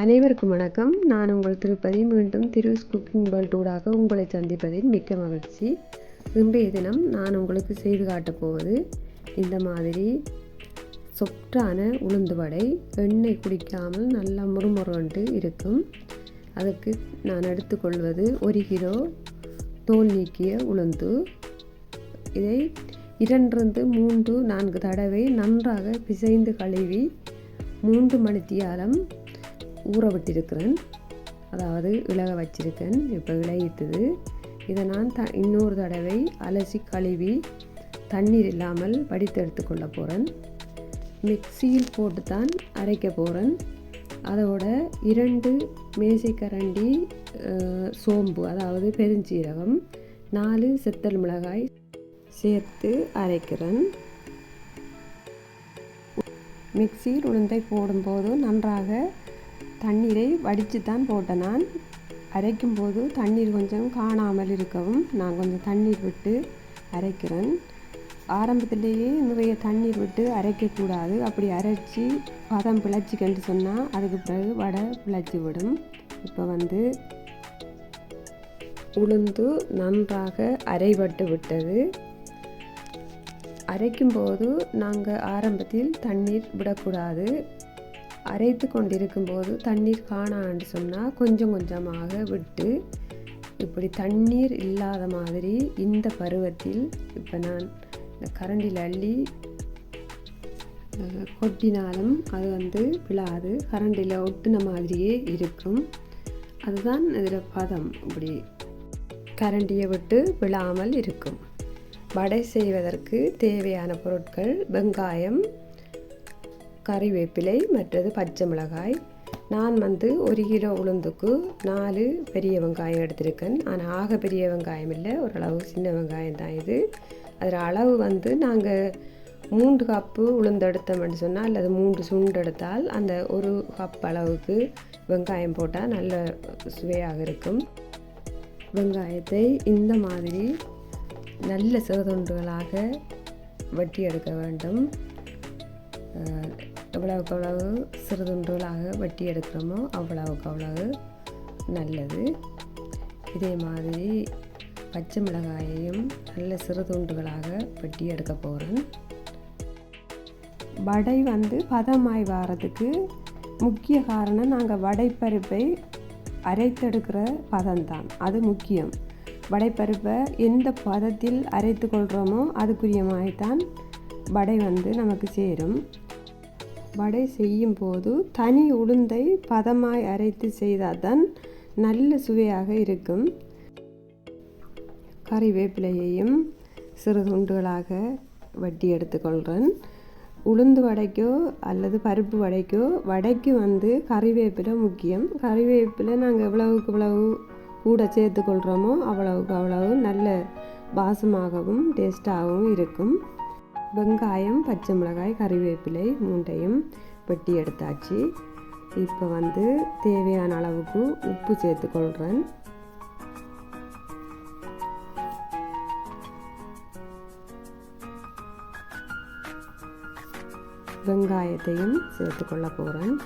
அனைவருக்கும் வணக்கம். நான் உங்கள் திருப்பதி மீண்டும் திருஸ் குக்கிங் வேர்ல்டூடாக உங்களை சந்திப்பதில் மிக்க மகிழ்ச்சி. இன்றைய தினம் நான் உங்களுக்கு செய்து காட்டப் போவது இந்த மாதிரி சொற்றான உளுந்து வடை எண்ணெய் குடிக்காமல் நல்லா முறுமுறுண்டு இருக்கும். அதுக்கு நான் எடுத்துக்கொள்வது ஒரு கிலோ தோல் நீக்கிய உளுந்து. இதை இரண்டிலிருந்து மூன்று நான்கு தடவை நன்றாக பிசைந்து கழுவி மூன்று மணித்தியாலம் ஊற விட்டிருக்கிறேன். அதாவது இலக வச்சிருக்கேன். இப்போ இளையிட்டுது இதை நான் த இன்னொரு தடவை அலசி கழுவி தண்ணீர் இல்லாமல் வடித்து எடுத்துக்கொள்ள போகிறேன் மிக்சியில் போட்டு தான் அரைக்க போகிறேன் அதோட இரண்டு மேசைக்கரண்டி சோம்பு அதாவது பெருஞ்சீரகம் நாலு செத்தல் மிளகாய் சேர்த்து அரைக்கிறேன். மிக்சியில் உளுந்தை போடும்போது நன்றாக தண்ணீரை வடித்து தான் போட்டேன் நான். அரைக்கும் போது தண்ணீர் கொஞ்சம் காணாமல் இருக்கவும் நான் கொஞ்சம் தண்ணீர் விட்டு அரைக்கிறேன். ஆரம்பத்திலேயே நிறைய தண்ணீர் விட்டு அரைக்கக்கூடாது. அப்படி அரைச்சி பதம் பிழைச்சிக்கன்னு சொன்னால் அதுக்கு பிறகு வடை பிழைச்சி விடும். இப்போ வந்து உளுந்து நன்றாக அரைபட்டு விட்டது. அரைக்கும்போது நாங்கள் ஆரம்பத்தில் தண்ணீர் விடக்கூடாது. அரைத்து கொண்டிருக்கும்போது தண்ணீர் காணான்னு சொன்னால் கொஞ்சம் கொஞ்சமாக விட்டு இப்படி தண்ணீர் இல்லாத மாதிரி இந்த பருவத்தில் இப்போ நான் இந்த கரண்டில் அள்ளி கொட்டினாலும் அது வந்து விழாது. கரண்டில் ஒட்டின மாதிரியே இருக்கும். அதுதான் இதில் பதம். இப்படி கரண்டியை விட்டு விழாமல் இருக்கும். வடை செய்வதற்கு தேவையான பொருட்கள் வெங்காயம் கறிவேப்பிலை மற்றது பச்சை மிளகாய். நான் வந்து ஒரு கிலோ உளுந்துக்கு நாலு பெரிய வெங்காயம் எடுத்திருக்கேன். ஆனால் ஆக பெரிய வெங்காயம் இல்லை. ஓரளவு சின்ன வெங்காயம் தான் இது. அதில் அளவு வந்து நாங்கள் மூன்று கப்பு உளுந்து எடுத்தோம்னு சொன்னால் அல்லது மூன்று சுண்டு எடுத்தால் அந்த ஒரு கப் அளவுக்கு வெங்காயம் போட்டால் நல்ல சுவையாக இருக்கும். வெங்காயத்தை இந்த மாதிரி நல்ல சிறுதுண்டுகளாக வெட்டி எடுக்க வேண்டும். எவ்வளவுக்கு அவ்வளவு சிறுதுண்டுகளாக வெட்டி எடுக்கிறோமோ அவ்வளவுக்கு அவ்வளவு நல்லது. இதே மாதிரி பச்சை மிளகாயையும் நல்ல சிறுதுண்டுகளாக வெட்டி எடுக்க போகிறேன் வடை வந்து பதமாய் வாரதுக்கு முக்கிய காரணம் நாங்கள் வடைப்பருப்பை அரைத்தெடுக்கிற பதம்தான். அது முக்கியம். வடைப்பருப்பை எந்த பதத்தில் அரைத்து கொள்கிறோமோ அதுக்குரியமாய்த்தான் வடை வந்து நமக்கு சேரும். வடை செய்யும் போது தனி உளுந்தை பதமாய் அரைத்து செய்தால் தான் நல்ல சுவையாக இருக்கும். கறிவேப்பிலையையும் சிறு துண்டுகளாக வட்டி எடுத்துக்கொள்கிறேன் உளுந்து வடைக்கோ அல்லது பருப்பு வடைக்கோ வடைக்கு வந்து கறிவேப்பிலை முக்கியம். கறிவேப்பிலை நாங்கள் எவ்வளவுக்கு எவ்வளவு கூட சேர்த்துக்கொள்கிறோமோ அவ்வளவுக்கு அவ்வளவு நல்ல வாசமாகவும் டேஸ்டாகவும் இருக்கும். வெங்காயம் பச்சை மிளகாய் கறிவேப்பிலை மூண்டையும் வெட்டி எடுத்தாச்சு. இப்போ வந்து தேவையான அளவுக்கு உப்பு சேர்த்துக்கொள்கிறேன் வெங்காயத்தையும் சேர்த்துக்கொள்ள போகிறேன்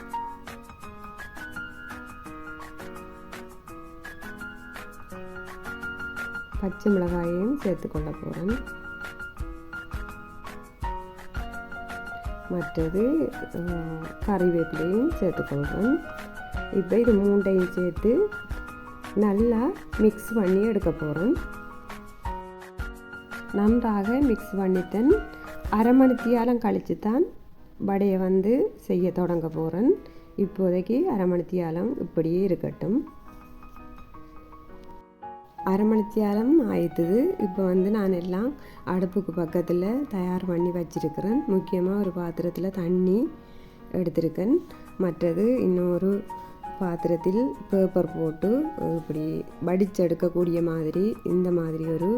பச்சை மிளகாயையும் சேர்த்துக்கொள்ள போகிறேன் மற்றது கறிவேப்பிலையும் சேர்த்துக்கொள்கிறேன் இப்போ இது மூண்டையும் சேர்த்து நல்லா மிக்ஸ் பண்ணி எடுக்க போகிறேன் நன்றாக மிக்ஸ் பண்ணித்தன் அரை மணித்தியாலம் கழித்து தான் வடையை வந்து செய்ய தொடங்க போகிறேன் இப்போதைக்கு அரை மணித்தியாலம் இப்படியே இருக்கட்டும். அரை மணித்தியாலம் ஆயிட்டுது. இப்போ வந்து நான் எல்லாம் அடுப்புக்கு பக்கத்தில் தயார் பண்ணி வச்சிருக்கிறேன். முக்கியமாக ஒரு பாத்திரத்தில் தண்ணி எடுத்திருக்கேன். மற்றது இன்னொரு பாத்திரத்தில் பேப்பர் போட்டு இப்படி வடிச்செடுக்கக்கூடிய மாதிரி இந்த மாதிரி ஒரு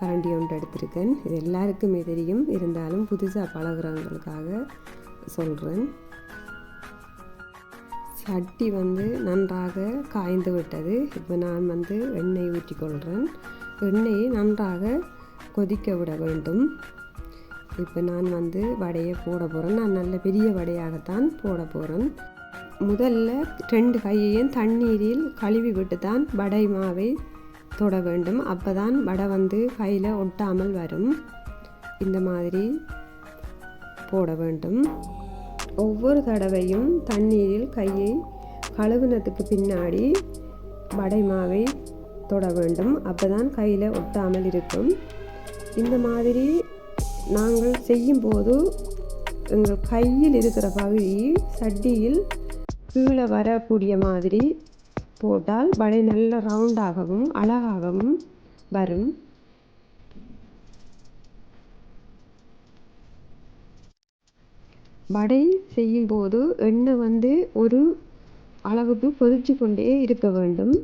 கரண்டி ஒன்று எடுத்திருக்கேன். இது எல்லாருக்குமே தெரியும். இருந்தாலும் புதுசாக பழகுறவங்களுக்காக சொல்கிறேன் சட்டி வந்து நன்றாக காய்ந்து விட்டது. இப்போ நான் வந்து எண்ணெய் ஊற்றிக்கொள்கிறேன் எண்ணெயை நன்றாக கொதிக்க விட வேண்டும். இப்போ நான் வந்து வடையை போட போகிறேன் நான் நல்ல பெரிய வடையாகத்தான் போட போகிறேன் முதல்ல ரெண்டு கையையும் தண்ணீரில் கழுவி விட்டு தான் வடை மாவை தொட வேண்டும். அப்போ தான் வடை வந்து கையில் ஒட்டாமல் வரும். இந்த மாதிரி போட வேண்டும். ஒவ்வொரு தடவையும் தண்ணீரில் கையை கழுவுனதுக்கு பின்னாடி வடை மாவை தொட வேண்டும். அப்போ தான் கையில் ஒட்டாமல் இருக்கும். இந்த மாதிரி நாங்கள் செய்யும்போது எங்கள் கையில் இருக்கிற பகுதி சட்டியில் கீழே வரக்கூடிய மாதிரி போட்டால் வடை நல்ல ரவுண்டாகவும் அழகாகவும் வரும். வடை செய்யும்போது எண்ணெய் வந்து ஒரு அளவுக்கு கொதிச்சு கொண்டே இருக்க வேண்டும்.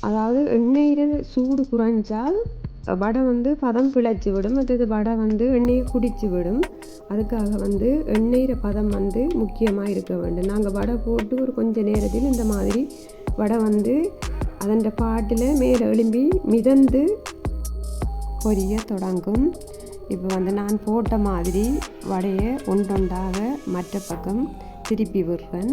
அதாவது எண்ணெயில் சூடு குறைஞ்சால் வடை வந்து பதம் பிழைச்சி விடும். மற்றது வடை வந்து எண்ணெயை குடிச்சு விடும். அதுக்காக வந்து எண்ணெயில் பதம் வந்து முக்கியமாக இருக்க வேண்டும். நாங்கள் வடை போட்டு ஒரு கொஞ்ச நேரத்தில் இந்த மாதிரி வடை வந்து அதன் பாட்டில் மேலே எழும்பி மிதந்து பொரிய தொடங்கும். இப்போ வந்து நான் போட்ட மாதிரி வடையை ஒன்றொன்றாக மற்ற பக்கம் திருப்பி விடுறேன்.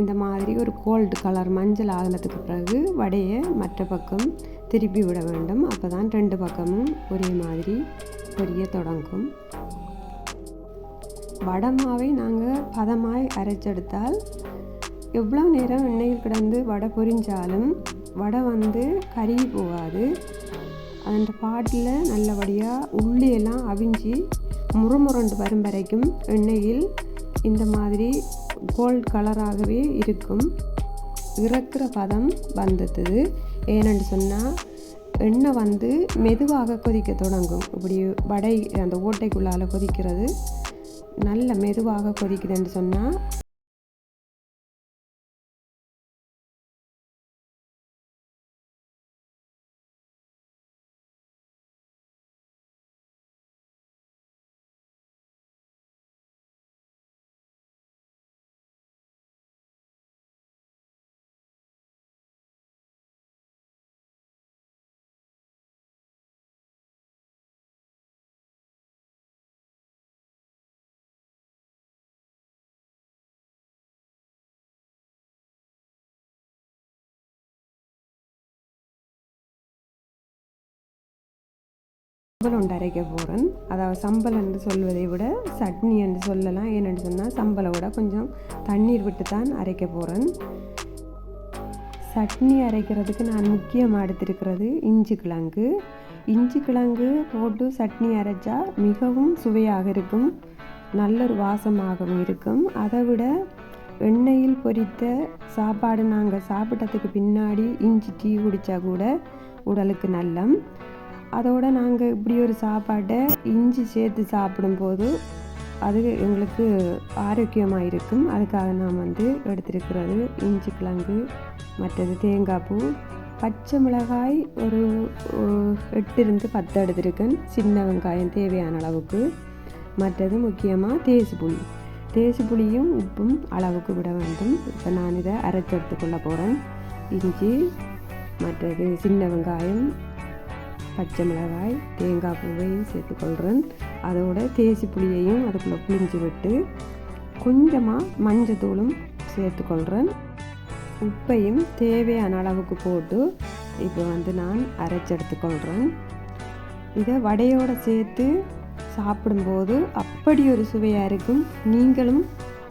இந்த மாதிரி ஒரு கோல்டு கலர் மஞ்சள் ஆகினதுக்கு பிறகு வடையை மற்ற பக்கம் திருப்பி விட வேண்டும். அப்போ தான் ரெண்டு பக்கமும் ஒரே மாதிரி பொரிய தொடங்கும். வடமாவை நாங்கள் பதமாய் அரைச்செடுத்தால் எவ்வளோ நேரம் எண்ணெயில் கிடந்து வடை பொரிஞ்சாலும் வடை வந்து கருகி போகாது. அந்த பாட்டில் நல்லபடியாக உள்ளியெல்லாம் அவிஞ்சி முறுமுரண்டு வரும் வரைக்கும் எண்ணெயில் இந்த மாதிரி கோல்ட் கலராகவே இருக்கும். இறக்குற பதம் வந்தது. ஏனென்று சொன்னால் எண்ணெய் வந்து மெதுவாக கொதிக்க தொடங்கும். இப்படி வடை அந்த ஓட்டைக்குள்ளால் கொதிக்கிறது. நல்ல மெதுவாக கொதிக்குதுன்னு சொன்னால் சம்பளம் ஒன்று அரைக்க போகிறேன் அதாவது சம்பளம் என்று சொல்வதை விட சட்னி என்று சொல்லலாம். ஏன்னு சொன்னால் சம்பளம் விட கொஞ்சம் தண்ணீர் விட்டு தான் அரைக்க போகிறேன் சட்னி அரைக்கிறதுக்கு நான் முக்கியமாக எடுத்திருக்கிறது இஞ்சி கிழங்கு. இஞ்சி கிழங்கு போட்டு சட்னி அரைச்சா மிகவும் சுவையாக இருக்கும். நல்ல ஒரு வாசமாகவும் இருக்கும். அதை விட எண்ணெயில் பொரித்த சாப்பாடு நாங்கள் சாப்பிட்டதுக்கு பின்னாடி இஞ்சி டீ குடித்தா கூட உடலுக்கு நல்லம். அதோடு நாங்கள் இப்படி ஒரு சாப்பாட்டை இஞ்சி சேர்த்து சாப்பிடும்போது அது எங்களுக்கு ஆரோக்கியமாக இருக்கும் அதுக்காக நான் வந்து எடுத்திருக்கிறது இஞ்சி கிழங்கு மற்றது தேங்காய் பூ. பச்சை மிளகாய் ஒரு எட்டிருந்து பத்து எடுத்திருக்கேன். சின்ன வெங்காயம் தேவையான அளவுக்கு. மற்றது முக்கியமாக தேசி புளி. தேசி புளியும் உப்பும் அளவுக்கு விட வேண்டும். இப்போ நான் இதை அரைச்சி எடுத்துக்கொள்ள போகிறேன் இஞ்சி மற்றது சின்ன வெங்காயம் பச்சை மிளகாய் தேங்காய் பூவையும் சேர்த்துக்கொள்கிறேன் அதோட தேசி புளியையும் அதுக்குள்ளே புளிஞ்சு விட்டு கொஞ்சமாக மஞ்சத்தூளும் சேர்த்துக்கொள்கிறேன் உப்பையும் தேவையான அளவுக்கு போட்டு இப்போ வந்து நான் அரைச்செடுத்துக்கொள்கிறேன் இதை வடையோடு சேர்த்து சாப்பிடும்போது அப்படி ஒரு சுவையாக இருக்கும். நீங்களும்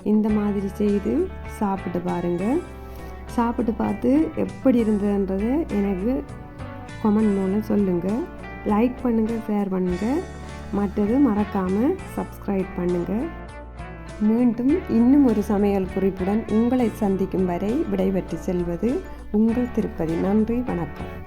இந்த மாதிரி செய்து சாப்பிட்டு பாருங்கள் சாப்பிட்டு பார்த்து எப்படி இருந்ததுன்றதை எனக்கு கமெண்ட் மூலம் சொல்லுங்கள் லைக் பண்ணுங்கள் ஷேர் பண்ணுங்கள் மற்றது மறக்காமல் சப்ஸ்கிரைப் பண்ணுங்கள் மீண்டும் இன்னும் ஒரு சமையல் குறிப்புடன் உங்களை சந்திக்கும் வரை விடைபெற்று செல்வது உங்கள் திருப்பதி. நன்றி வணக்கம்.